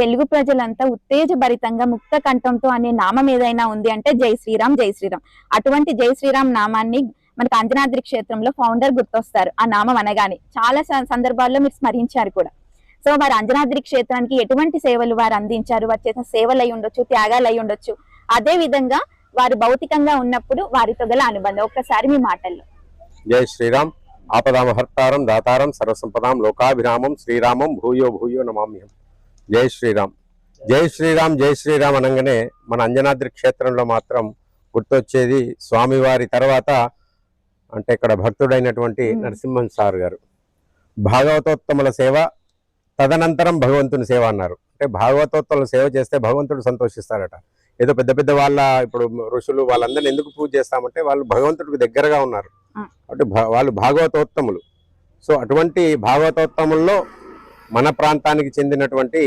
తెలుగు ప్రజలంతా ఉత్తేజభరితంగా ముక్త కంఠంతో అనే నామం ఏదైనా ఉంది అంటే జై శ్రీరామ్ జై శ్రీరామ్. అటువంటి జై శ్రీరామ్ నామాన్ని మనకు అంజనాద్రి క్షేత్రంలో ఫౌండర్ గుర్తొస్తారు ఆ నామం అనగానే. చాలా సందర్భాల్లో మీరు స్మరించారు కూడా. సో వారు అంజనాద్రి క్షేత్రానికి ఎటువంటి సేవలు వారు అందించారు? వారు చేసిన సేవలు అయి ఉండొచ్చు త్యాగాలు అయి ఉండొచ్చు. అదే విధంగా వారు భౌతికంగా ఉన్నప్పుడు వారితో గల అనుబంధం. ఒక్కసారి మీ మాటల్లో. జై శ్రీరామ్. ఆపదామహర్తారం దాతారం సర్వసంపదాం లోకాభిరామం శ్రీరామం భూయో భూయో నమామ్యం జై శ్రీరామ్. జై శ్రీరామ్ జై శ్రీరామ్ అనగానే మన అంజనాద్రి క్షేత్రంలో మాత్రం గుర్తొచ్చేది స్వామివారి తర్వాత అంటే ఇక్కడ భక్తుడైనటువంటి. నరసింహన్ సార్ గారు. భాగవతోత్తముల సేవ తదనంతరం భగవంతుని సేవ అన్నారు. అంటే భాగవతోత్తముల సేవ చేస్తే భగవంతుడు సంతోషిస్తారట. ఏదో పెద్ద పెద్ద వాళ్ళ ఇప్పుడు ఋషులు వాళ్ళందరిని ఎందుకు పూజ చేస్తామంటే వాళ్ళు భగవంతుడికి దగ్గరగా ఉన్నారు. అంటే వాళ్ళు భాగవతోత్తములు. సో అటువంటి భాగవతోత్తముల్లో మన ప్రాంతానికి చెందినటువంటి